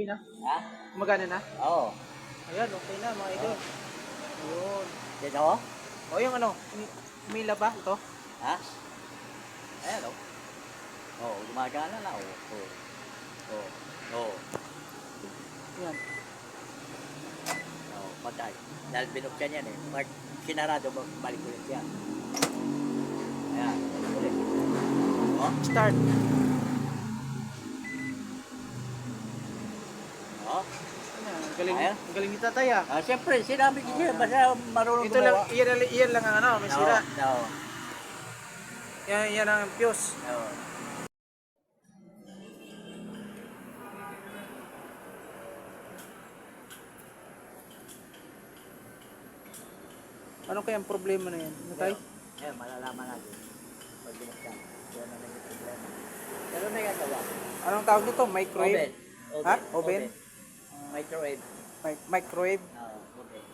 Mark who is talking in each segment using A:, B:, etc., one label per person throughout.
A: Okay na?
B: Ha?
A: Gumagana na?
B: Oo.
A: Ayan, okay na mga idol. Ayun.
B: Dito?
A: O yung ano, umi- umila ba ito?
B: Ha? Ayan o. Oo, gumagana na. Oo. Oo. Oo. Oo.
A: Yan.
B: Oo, patay. Dahil binuksan yan eh. Pag sinarado, balik ulit yan. Ayan, ulit. Oo.
A: Start.
B: Oo.
A: Ayan, ang galing,
B: Ayan.
A: ang galing ni tatay ah.
B: Ah, siyempre, sinabi ko siya, basta marunong
A: Ito lang,
B: gumawa.
A: iyan, lang- iyan lang ang ano, may sira.
B: Oo.
A: Yan, yan ang fuse.
B: Oo.
A: Ano kaya ang problema na yan? Ano tayo?
B: Ayan, malalaman natin. Pag binuksan. Yan na lang yung problema. Pero may gagawa.
A: Anong tawag nito? Microwave?
B: Oven. Oven.
A: Ha? Oven?
B: Microwave.
A: Mi- microwave?
B: Oo, oven.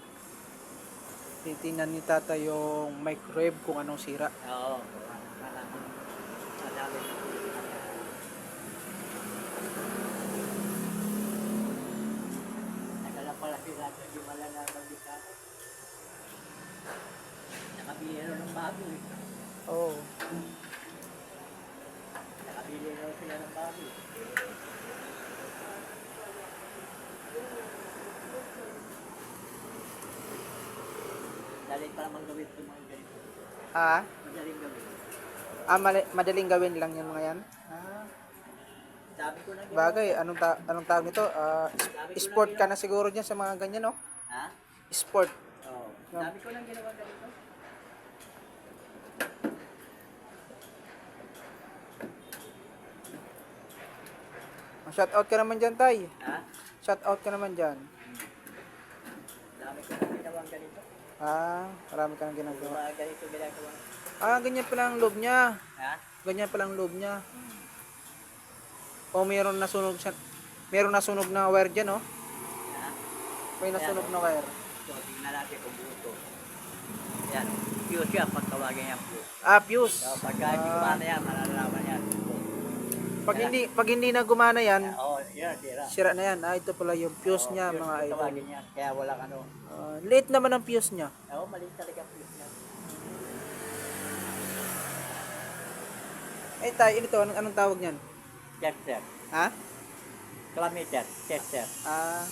A: Titingnan ni tata yung microwave kung anong sira.
B: Oo. Malalaman. Madami. Nakala pala sila dito. Nakabili na ng bago eh.
A: Oo. Oh.
B: Nakabili na sila ng bago. Pa naman gawin itong mga ganito.
A: Ah,
B: Madaling gawin.
A: ah mali- madaling gawin lang yung mga yan. Ah.
B: Sabi ko na gawin.
A: Bagay, anong, ta anong tawag nito? Ah, s- sport ka na siguro dyan sa mga ganyan, no?
B: Ha?
A: Sport.
B: Oo. Sabi ko lang ginawa ganito.
A: Shout out ka naman dyan, tay.
B: Ha?
A: Shout out ka naman dyan.
B: Dami ko lang ginawa ganito.
A: Ah, marami ka nang ginagawa.
B: Mga ganito ginagawa.
A: Ah, ganyan pala ang loob niya.
B: Ha?
A: Ganyan pala ang loob niya. O meron nasunog siya. Meron nasunog na wire dyan, no?
B: Ha?
A: May nasunog na wire.
B: So, tingnan natin kung buo to. Yan. Fuse yan. Pag tawagin yan fuse.
A: Ah, fuse.
B: So, pagka hindi kumana yan, malalaman.
A: Pag hindi pag hindi na gumana yan,
B: Oo, yan, tira.
A: sira na yan. Ah, ito pala yung fuse
B: Oo,
A: niya,
B: fuse
A: mga
B: kung
A: idol.
B: Tawagin. Kaya walang ano.
A: Ah, late naman ang fuse niya.
B: Oo, mali talaga fuse yan.
A: Eh, tayo, ito, anong, anong tawag niyan?
B: Tester.
A: Ha?
B: Kilometer. Tester.
A: Ah,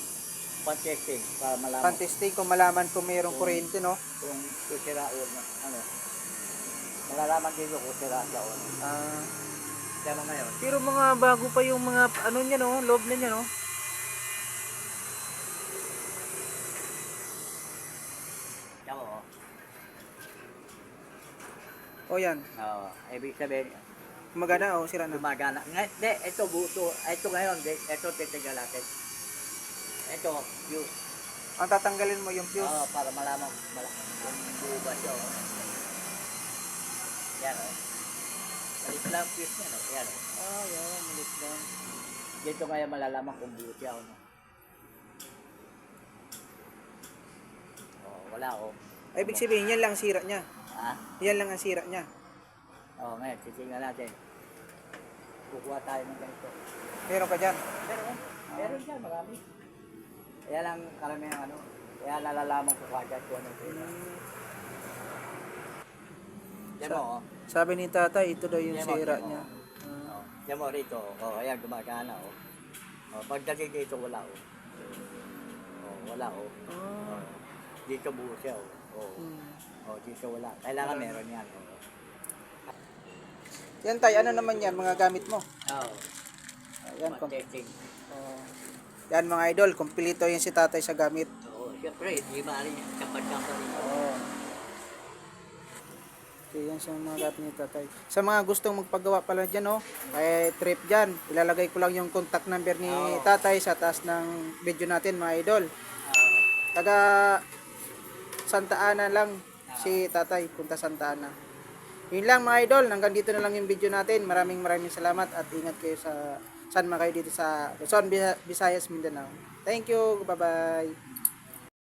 B: Pan-testing. Para malaman
A: pantesting kung malaman kung mayroong kuryente, no?
B: kung sisira o ano. Malalaman dito kung sira siya o ano.
A: Ah,
B: Pero ngayon,
A: pero mga bago pa yung mga ano niya, no? Loob na niya, no?
B: yan mo.
A: O yan,
B: Oo. ibig sabihin,
A: gumagana o sira na.
B: gumagana. Hindi, ito buto. Ito ngayon, ito titigal natin. Ito, fuse.
A: Ang tatanggalin mo yung fuse.
B: Oo, para malaman mala, kung buo ba siya. Oh. Yan o. Malit lang fuse niya. No? Yan o.
A: Ah, yan, malit lang.
B: Dito ngayon malalaman kung buo siya o no. Oh, wala o.
A: Ay, ibig sabihin, yan lang ang sira niya.
B: Ha?
A: Yan lang ang sira niya.
B: Oo, ngayon, titingnan natin. Kukuha tayo ng ganito.
A: Meron ka dyan.
B: Pero, meron dyan, marami. Kaya lang karamihan ano, kaya nalalaman ko kagad kung ano sila. Yan mo, oh.
A: Sabi ni tatay, ito daw yung
B: Yan mo,
A: sira
B: yan mo.
A: niya.
B: Oh. Yan mo rito, oh, ayan, gumagana, oh. Oh, pagdating dito, wala, oh. Oh, wala, oh.
A: Ah.
B: oh. Dito buo siya, oh. Oh,
A: Hmm.
B: oh dito wala. Kailangan meron yan, oh.
A: Yan tay, ano naman yan, mga gamit mo?
B: Oh,
A: Yan, kom-
B: testing.
A: oh. yan mga idol, kumpleto yan si tatay sa gamit.
B: Oo, siyempre, di ba rin kapag-kapag.
A: Okay, yan sa mga gamit ni tatay. Sa mga gustong magpagawa pala dyan, oh, kay trip dyan, ilalagay ko lang yung contact number ni
B: Oo.
A: tatay sa taas ng video natin mga idol.
B: Oo.
A: Taga Santa Ana lang si tatay, punta Santa Ana. Yun lang mga idol, hanggang dito na lang yung video natin. Maraming maraming salamat at ingat kayo sa saan man kayo dito sa Luzon, Visayas, Mindanao. Thank you, bye-bye.